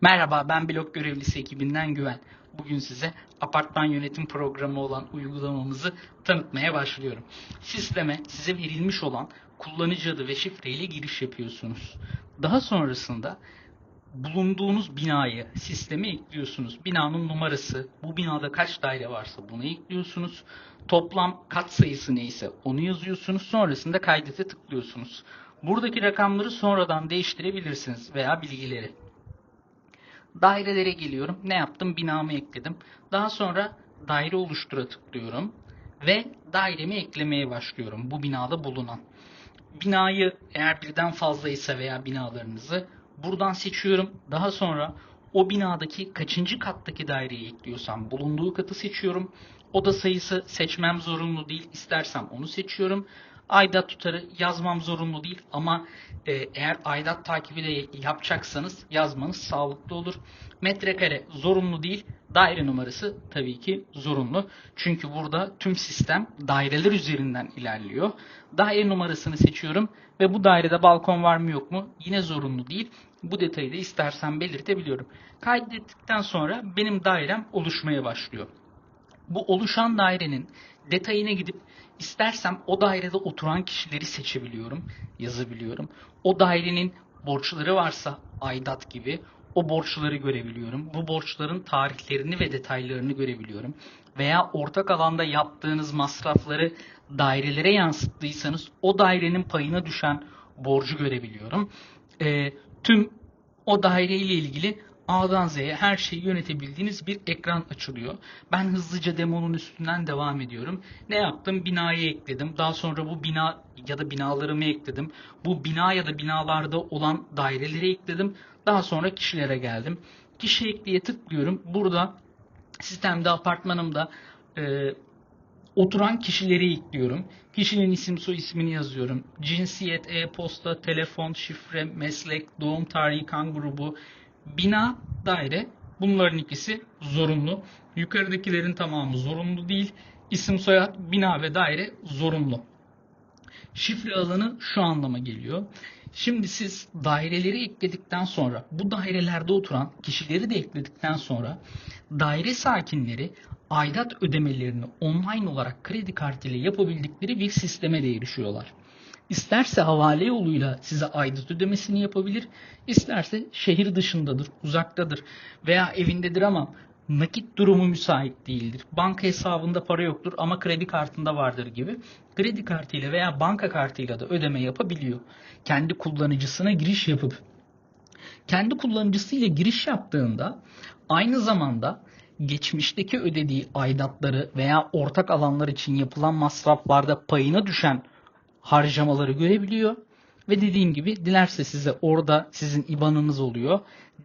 Merhaba, ben blok görevlisi ekibinden Güven. Bugün size apartman yönetim programı olan uygulamamızı tanıtmaya başlıyorum. Sisteme size verilmiş olan kullanıcı adı ve şifreyle giriş yapıyorsunuz. Daha sonrasında bulunduğunuz binayı sisteme ekliyorsunuz. Binanın numarası, bu binada kaç daire varsa bunu ekliyorsunuz. Toplam kat sayısı neyse onu yazıyorsunuz. Sonrasında kaydete tıklıyorsunuz. Buradaki rakamları sonradan değiştirebilirsiniz veya bilgileri. Dairelere geliyorum. Ne yaptım? Binamı ekledim. Daha sonra daire oluştura tıklıyorum ve dairemi eklemeye başlıyorum. Bu binada bulunan. Binayı eğer birden fazlaysa veya binalarınızı buradan seçiyorum. Daha sonra o binadaki kaçıncı kattaki daireyi ekliyorsam bulunduğu katı seçiyorum. Oda sayısı seçmem zorunlu değil. İstersem onu seçiyorum. Aidat tutarı yazmam zorunlu değil ama e, eğer aidat takibi de yapacaksanız yazmanız sağlıklı olur. Metrekare zorunlu değil. Daire numarası tabii ki zorunlu. Çünkü burada tüm sistem daireler üzerinden ilerliyor. Daire numarasını seçiyorum ve bu dairede balkon var mı yok mu? Yine zorunlu değil. Bu detayı da istersen belirtebiliyorum. Kaydettikten sonra benim dairem oluşmaya başlıyor. Bu oluşan dairenin detayına gidip istersem o dairede oturan kişileri seçebiliyorum, yazabiliyorum. O dairenin borçları varsa aidat gibi o borçları görebiliyorum. Bu borçların tarihlerini ve detaylarını görebiliyorum. Veya ortak alanda yaptığınız masrafları dairelere yansıttıysanız o dairenin payına düşen borcu görebiliyorum. Ee, tüm o daire ile ilgili A'dan Z'ye her şeyi yönetebildiğiniz bir ekran açılıyor. Ben hızlıca demonun üstünden devam ediyorum. Ne yaptım? Binayı ekledim. Daha sonra bu bina ya da binalarımı ekledim. Bu bina ya da binalarda olan daireleri ekledim. Daha sonra kişilere geldim. Kişi ekleye tıklıyorum. Burada sistemde apartmanımda e, oturan kişileri ekliyorum. Kişinin isim soy ismini yazıyorum. Cinsiyet, e-posta, telefon, şifre, meslek, doğum tarihi, kan grubu, bina, daire bunların ikisi zorunlu. Yukarıdakilerin tamamı zorunlu değil. İsim, soyad, bina ve daire zorunlu. Şifre alanı şu anlama geliyor. Şimdi siz daireleri ekledikten sonra bu dairelerde oturan kişileri de ekledikten sonra daire sakinleri aidat ödemelerini online olarak kredi kartıyla yapabildikleri bir sisteme de erişiyorlar. İsterse havale yoluyla size aidat ödemesini yapabilir, isterse şehir dışındadır, uzaktadır veya evindedir ama nakit durumu müsait değildir. Banka hesabında para yoktur ama kredi kartında vardır gibi. Kredi kartıyla veya banka kartıyla da ödeme yapabiliyor. Kendi kullanıcısına giriş yapıp kendi kullanıcısıyla giriş yaptığında aynı zamanda geçmişteki ödediği aidatları veya ortak alanlar için yapılan masraflarda payına düşen harcamaları görebiliyor. Ve dediğim gibi dilerse size orada sizin IBAN'ınız oluyor.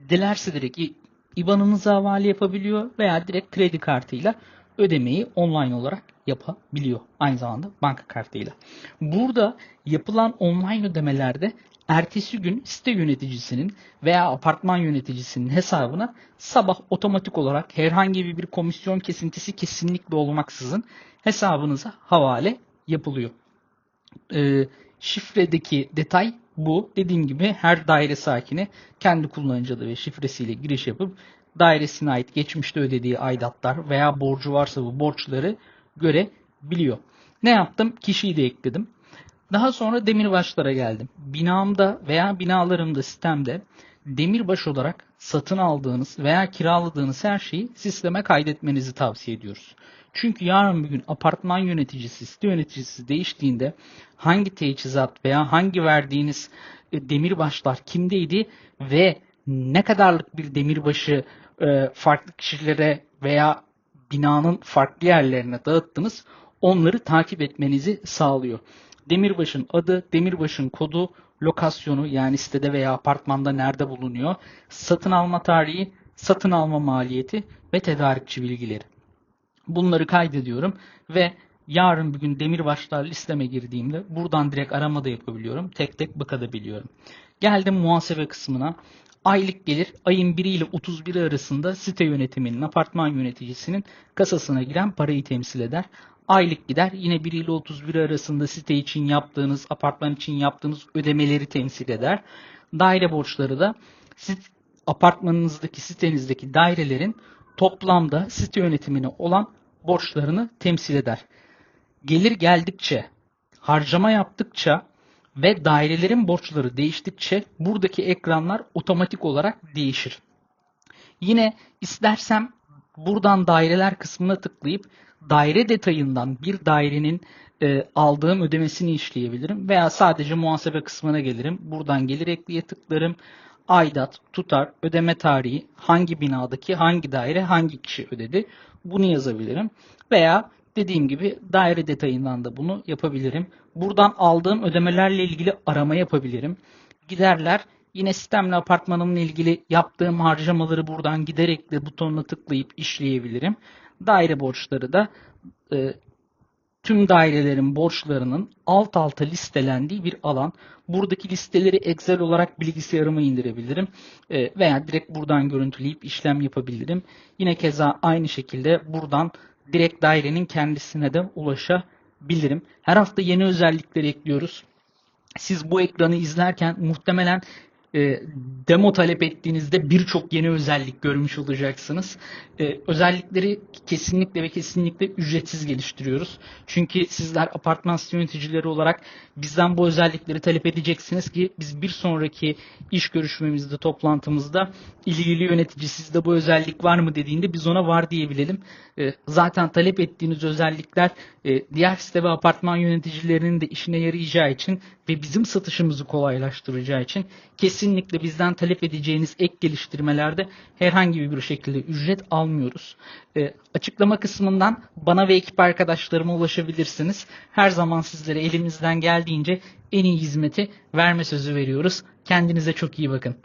Dilerse direkt IBAN'ınıza havale yapabiliyor veya direkt kredi kartıyla ödemeyi online olarak yapabiliyor. Aynı zamanda banka kartıyla. Burada yapılan online ödemelerde ertesi gün site yöneticisinin veya apartman yöneticisinin hesabına sabah otomatik olarak herhangi bir komisyon kesintisi kesinlikle olmaksızın hesabınıza havale yapılıyor. Ee, şifredeki detay bu. Dediğim gibi her daire sakini kendi kullanıcı adı ve şifresiyle giriş yapıp dairesine ait geçmişte ödediği aidatlar veya borcu varsa bu borçları görebiliyor. Ne yaptım? Kişiyi de ekledim. Daha sonra demirbaşlara geldim. Binamda veya binalarımda sistemde demirbaş olarak satın aldığınız veya kiraladığınız her şeyi sisteme kaydetmenizi tavsiye ediyoruz. Çünkü yarın bir gün apartman yöneticisi, site yöneticisi değiştiğinde hangi teçhizat veya hangi verdiğiniz e, demirbaşlar kimdeydi ve ne kadarlık bir demirbaşı e, farklı kişilere veya binanın farklı yerlerine dağıttınız onları takip etmenizi sağlıyor. Demirbaşın adı, demirbaşın kodu, lokasyonu yani sitede veya apartmanda nerede bulunuyor, satın alma tarihi, satın alma maliyeti ve tedarikçi bilgileri. Bunları kaydediyorum ve yarın bir gün demirbaşlar listeme girdiğimde buradan direkt arama da yapabiliyorum. Tek tek bakabiliyorum. Geldim muhasebe kısmına. Aylık gelir ayın 1 ile 31 arasında site yönetiminin, apartman yöneticisinin kasasına giren parayı temsil eder. Aylık gider yine 1 ile 31 arasında site için yaptığınız, apartman için yaptığınız ödemeleri temsil eder. Daire borçları da apartmanınızdaki sitenizdeki dairelerin toplamda site yönetimine olan borçlarını temsil eder. Gelir geldikçe, harcama yaptıkça ve dairelerin borçları değiştikçe buradaki ekranlar otomatik olarak değişir. Yine istersem buradan daireler kısmına tıklayıp daire detayından bir dairenin e, aldığım ödemesini işleyebilirim veya sadece muhasebe kısmına gelirim. Buradan gelir ekleye tıklarım. Aidat, tutar, ödeme tarihi, hangi binadaki hangi daire hangi kişi ödedi bunu yazabilirim. Veya dediğim gibi daire detayından da bunu yapabilirim. Buradan aldığım ödemelerle ilgili arama yapabilirim. Giderler Yine sistemle apartmanımla ilgili yaptığım harcamaları buradan gider ekle butonuna tıklayıp işleyebilirim. Daire borçları da e, tüm dairelerin borçlarının alt alta listelendiği bir alan. Buradaki listeleri Excel olarak bilgisayarıma indirebilirim e, veya direkt buradan görüntüleyip işlem yapabilirim. Yine keza aynı şekilde buradan direkt dairenin kendisine de ulaşabilirim. Her hafta yeni özellikler ekliyoruz. Siz bu ekranı izlerken muhtemelen e, demo talep ettiğinizde birçok yeni özellik görmüş olacaksınız. E, özellikleri kesinlikle ve kesinlikle ücretsiz geliştiriyoruz. Çünkü sizler apartman yöneticileri olarak bizden bu özellikleri talep edeceksiniz ki biz bir sonraki iş görüşmemizde, toplantımızda ilgili yönetici sizde bu özellik var mı dediğinde biz ona var diyebilelim. E, zaten talep ettiğiniz özellikler e, diğer site ve apartman yöneticilerinin de işine yarayacağı için ve bizim satışımızı kolaylaştıracağı için kesinlikle bizden talep edeceğiniz ek geliştirmelerde herhangi bir şekilde ücret almıyoruz. E, açıklama kısmından bana ve ekip arkadaşlarıma ulaşabilirsiniz. Her zaman sizlere elimizden geldiğince en iyi hizmeti verme sözü veriyoruz. Kendinize çok iyi bakın.